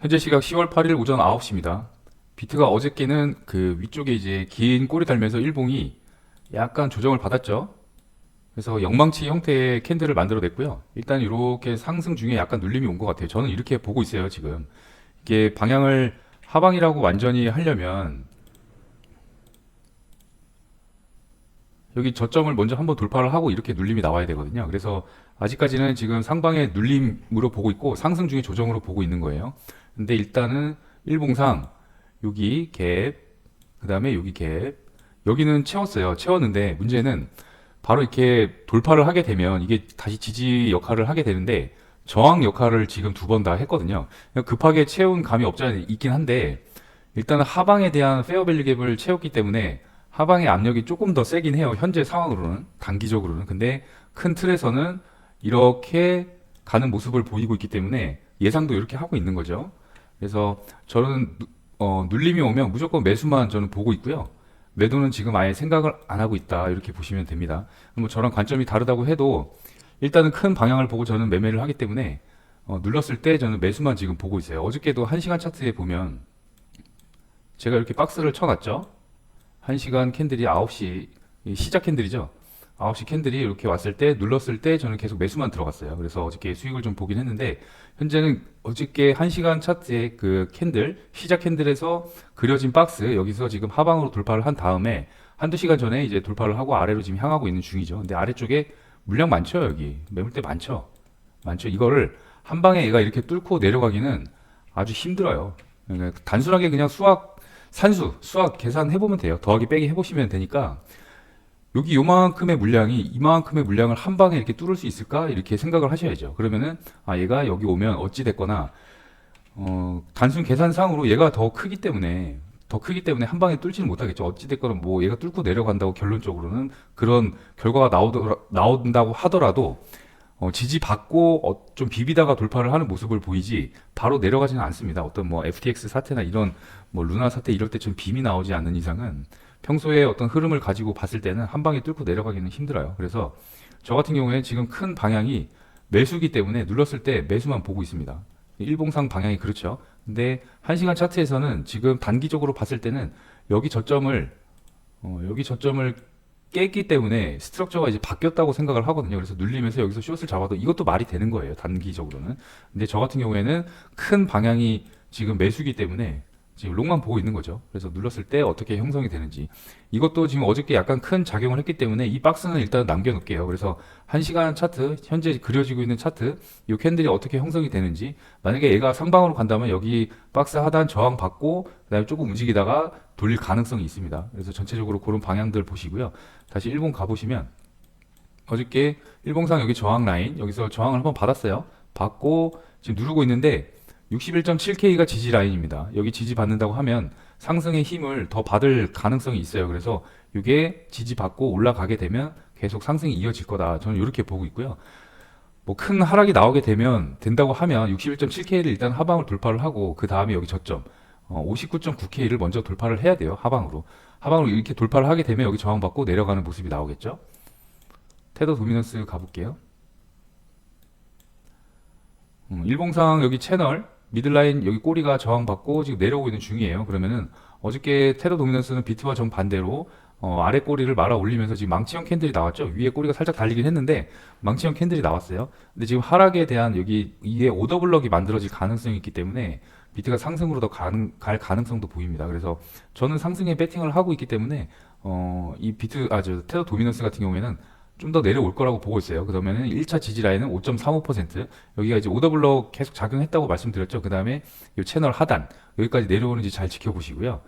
현재 시각 10월 8일 오전 9시입니다. 비트가 어저께는 그 위쪽에 이제 긴 꼬리 달면서 일봉이 약간 조정을 받았죠. 그래서 영망치 형태의 캔들을 만들어냈고요. 일단 이렇게 상승 중에 약간 눌림이 온 것 같아요. 저는 이렇게 보고 있어요, 지금. 이게 방향을 하방이라고 완전히 하려면 여기 저점을 먼저 한번 돌파를 하고 이렇게 눌림이 나와야 되거든요. 그래서 아직까지는 지금 상방의 눌림으로 보고 있고 상승 중에 조정으로 보고 있는 거예요. 근데 일단은 일봉상 여기 갭, 그 다음에 여기 갭, 여기는 채웠어요. 채웠는데 문제는 바로 이렇게 돌파를 하게 되면 이게 다시 지지 역할을 하게 되는데 저항 역할을 지금 두 번 다 했거든요. 급하게 채운 감이 없지 않아 있긴 한데 일단은 하방에 대한 페어밸류 갭을 채웠기 때문에 하방의 압력이 조금 더 세긴 해요. 현재 상황으로는 단기적으로는. 근데 큰 틀에서는 이렇게 가는 모습을 보이고 있기 때문에 예상도 이렇게 하고 있는 거죠. 그래서 저는 누- 어, 눌림이 오면 무조건 매수만 저는 보고 있고요. 매도는 지금 아예 생각을 안 하고 있다 이렇게 보시면 됩니다. 뭐 저랑 관점이 다르다고 해도 일단은 큰 방향을 보고 저는 매매를 하기 때문에 어, 눌렀을 때 저는 매수만 지금 보고 있어요. 어저께도 1시간 차트에 보면 제가 이렇게 박스를 쳐놨죠. 1시간 캔들이 9시 이 시작 캔들이죠. 9시 캔들이 이렇게 왔을 때 눌렀을 때 저는 계속 매수만 들어갔어요. 그래서 어저께 수익을 좀 보긴 했는데 현재는 어저께 1시간 차트의 그 캔들 시작 캔들에서 그려진 박스 여기서 지금 하방으로 돌파를 한 다음에 한두 시간 전에 이제 돌파를 하고 아래로 지금 향하고 있는 중이죠. 근데 아래쪽에 물량 많죠, 여기. 매물대 많죠. 많죠. 이거를 한 방에 얘가 이렇게 뚫고 내려가기는 아주 힘들어요. 그러니까 단순하게 그냥 수학 산수, 수학 계산해 보면 돼요. 더하기 빼기 해 보시면 되니까 여기 요만큼의 물량이 이만큼의 물량을 한 방에 이렇게 뚫을 수 있을까? 이렇게 생각을 하셔야죠. 그러면은 아 얘가 여기 오면 어찌 됐거나 어 단순 계산상으로 얘가 더 크기 때문에 더 크기 때문에 한 방에 뚫지는 못하겠죠. 어찌 됐거나 뭐 얘가 뚫고 내려간다고 결론적으로는 그런 결과가 나오더라, 나온다고 하더라도 어, 지지받고 어, 좀 비비다가 돌파를 하는 모습을 보이지 바로 내려가지는 않습니다. 어떤 뭐 FTX 사태나 이런 뭐 루나 사태 이럴 때 좀 빔이 나오지 않는 이상은 평소에 어떤 흐름을 가지고 봤을 때는 한 방에 뚫고 내려가기는 힘들어요. 그래서 저 같은 경우에 지금 큰 방향이 매수기 때문에 눌렀을 때 매수만 보고 있습니다. 일봉상 방향이 그렇죠. 근데 한 시간 차트에서는 지금 단기적으로 봤을 때는 여기 저점을 어, 여기 저점을 깼기 때문에 스트럭처가 이제 바뀌었다고 생각을 하거든요. 그래서 눌리면서 여기서 숏을 잡아도 이것도 말이 되는 거예요. 단기적으로는. 근데 저 같은 경우에는 큰 방향이 지금 매수기 때문에 지금 롱만 보고 있는 거죠. 그래서 눌렀을 때 어떻게 형성이 되는지. 이것도 지금 어저께 약간 큰 작용을 했기 때문에 이 박스는 일단 남겨놓을게요. 그래서 1시간 차트, 현재 그려지고 있는 차트, 이 캔들이 어떻게 형성이 되는지, 만약에 얘가 상방으로 간다면 여기 박스 하단 저항 받고, 그 다음에 조금 움직이다가 돌릴 가능성이 있습니다. 그래서 전체적으로 그런 방향들 보시고요. 다시 일본 가보시면, 어저께 일봉상 여기 저항 라인, 여기서 저항을 한번 받았어요. 받고, 지금 누르고 있는데, 61.7K가 지지 라인입니다. 여기 지지 받는다고 하면 상승의 힘을 더 받을 가능성이 있어요. 그래서 이게 지지 받고 올라가게 되면 계속 상승이 이어질 거다. 저는 이렇게 보고 있고요. 뭐 큰 하락이 나오게 되면 된다고 하면 61.7K를 일단 하방을 돌파를 하고 그 다음에 여기 저점 어, 59.9K를 먼저 돌파를 해야 돼요. 하방으로. 하방으로 이렇게 돌파를 하게 되면 여기 저항 받고 내려가는 모습이 나오겠죠. 테더 도미넌스 가볼게요. 음, 일봉상 여기 채널 미들라인 여기 꼬리가 저항받고 지금 내려오고 있는 중이에요. 그러면은 어저께 테러 도미넌스는 비트와 정반대로 어, 아래 꼬리를 말아 올리면서 지금 망치형 캔들이 나왔죠. 위에 꼬리가 살짝 달리긴 했는데 망치형 캔들이 나왔어요. 근데 지금 하락에 대한 여기 이게 오더블럭이 만들어질 가능성이 있기 때문에 비트가 상승으로 더 가능, 갈 가능성도 보입니다. 그래서 저는 상승에 배팅을 하고 있기 때문에 어, 이 비트 아저 테러 도미넌스 같은 경우에는 좀 더 내려올 거라고 보고 있어요. 그러면은 1차 지지 라인은 5.35%. 여기가 이제 오더블럭 계속 작용했다고 말씀드렸죠. 그 다음에 이 채널 하단 여기까지 내려오는지 잘 지켜보시고요.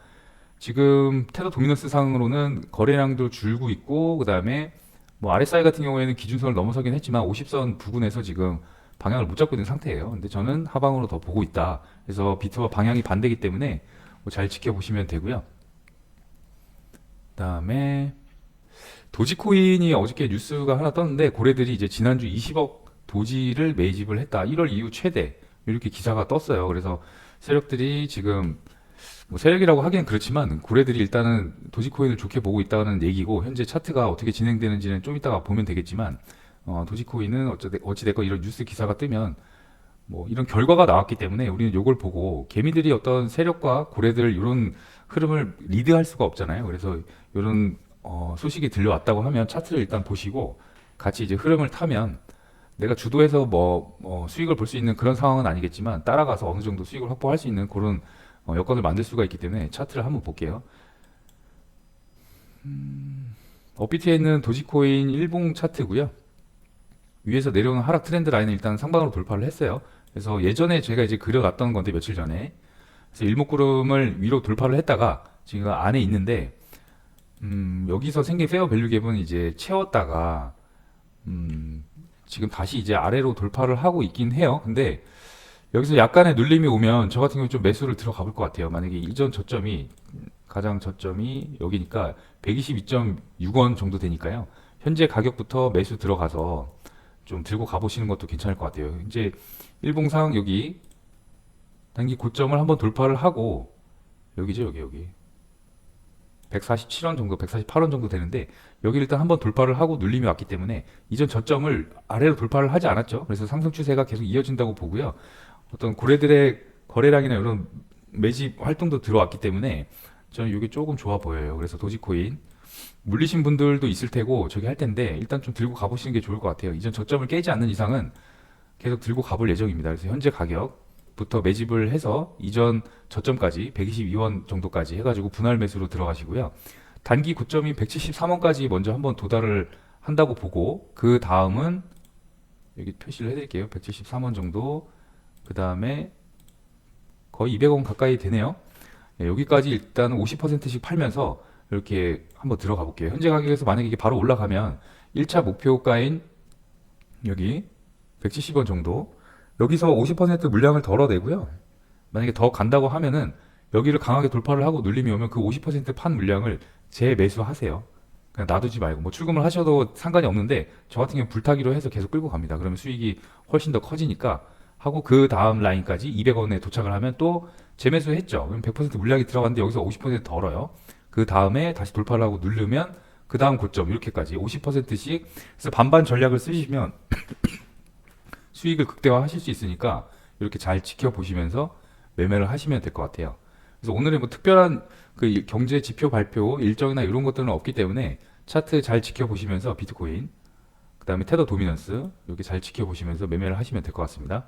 지금 테더 도미넌스 상으로는 거래량도 줄고 있고 그 다음에 뭐 RSI 같은 경우에는 기준선을 넘어서긴 했지만 50선 부근에서 지금 방향을 못 잡고 있는 상태예요. 근데 저는 하방으로 더 보고 있다. 그래서 비트와 방향이 반대이기 때문에 뭐 잘 지켜보시면 되고요. 그다음에 도지코인이 어저께 뉴스가 하나 떴는데 고래들이 이제 지난주 20억 도지를 매집을 했다. 1월 이후 최대 이렇게 기사가 떴어요. 그래서 세력들이 지금 뭐 세력이라고 하기엔 그렇지만 고래들이 일단은 도지코인을 좋게 보고 있다는 얘기고 현재 차트가 어떻게 진행되는지는 좀 이따가 보면 되겠지만 어, 도지코인은 어찌 어찌됐건 이런 뉴스 기사가 뜨면 뭐 이런 결과가 나왔기 때문에 우리는 이걸 보고 개미들이 어떤 세력과 고래들 이런 흐름을 리드할 수가 없잖아요. 그래서 이런 어, 소식이 들려왔다고 하면 차트를 일단 보시고 같이 이제 흐름을 타면 내가 주도해서 뭐, 뭐 수익을 볼 수 있는 그런 상황은 아니겠지만 따라가서 어느 정도 수익을 확보할 수 있는 그런 어, 여건을 만들 수가 있기 때문에 차트를 한번 볼게요. 음, 업비트에 있는 도지코인 일봉 차트고요. 위에서 내려오는 하락 트렌드 라인을 일단 상방으로 돌파를 했어요. 그래서 예전에 제가 이제 그려놨던 건데 며칠 전에 그래서 일목구름을 위로 돌파를 했다가 지금 안에 있는데 음, 여기서 생긴 페어 밸류 갭은 이제 채웠다가 음, 지금 다시 이제 아래로 돌파를 하고 있긴 해요. 근데 여기서 약간의 눌림이 오면 저 같은 경우 좀 매수를 들어가 볼 것 같아요. 만약에 이전 저점이 가장 저점이 여기니까 122.6원 정도 되니까요. 현재 가격부터 매수 들어가서 좀 들고 가보시는 것도 괜찮을 것 같아요. 이제 일봉상 여기 단기 고점을 한번 돌파를 하고 여기죠 여기 여기 147원 정도 148원 정도 되는데 여기 일단 한번 돌파를 하고 눌림이 왔기 때문에 이전 저점을 아래로 돌파를 하지 않았죠. 그래서 상승 추세가 계속 이어진다고 보고요. 어떤 고래들의 거래량이나 이런 매집 활동도 들어왔기 때문에 저는 이게 조금 좋아 보여요. 그래서 도지코인 물리신 분들도 있을 테고 저기 할 텐데 일단 좀 들고 가보시는 게 좋을 것 같아요. 이전 저점을 깨지 않는 이상은 계속 들고 가볼 예정입니다. 그래서 현재 가격 부터 매집을 해서 이전 저점까지 122원 정도까지 해가지고 분할 매수로 들어가시고요. 단기 고점이 173원까지 먼저 한번 도달을 한다고 보고 그 다음은 여기 표시를 해드릴게요. 173원 정도 그 다음에 거의 200원 가까이 되네요. 예, 여기까지 일단 50%씩 팔면서 이렇게 한번 들어가 볼게요. 현재 가격에서 만약에 이게 바로 올라가면 1차 목표가인 여기 170원 정도 여기서 50% 물량을 덜어내고요. 만약에 더 간다고 하면은 여기를 강하게 돌파를 하고 눌림이 오면 그 50%판 물량을 재매수하세요. 그냥 놔두지 말고 뭐 출금을 하셔도 상관이 없는데 저 같은 경우 불타기로 해서 계속 끌고 갑니다. 그러면 수익이 훨씬 더 커지니까 하고 그 다음 라인까지 200원에 도착을 하면 또 재매수했죠. 그럼 100% 물량이 들어갔는데 여기서 50% 덜어요. 그 다음에 다시 돌파를 하고 누르면 그 다음 고점 이렇게까지 50%씩 그래서 반반 전략을 쓰시면 수익을 극대화하실 수 있으니까 이렇게 잘 지켜보시면서 매매를 하시면 될 것 같아요. 그래서 오늘은 뭐 특별한 그 경제 지표 발표 일정이나 이런 것들은 없기 때문에 차트 잘 지켜보시면서 비트코인, 그 다음에 테더 도미넌스 이렇게 잘 지켜보시면서 매매를 하시면 될 것 같습니다.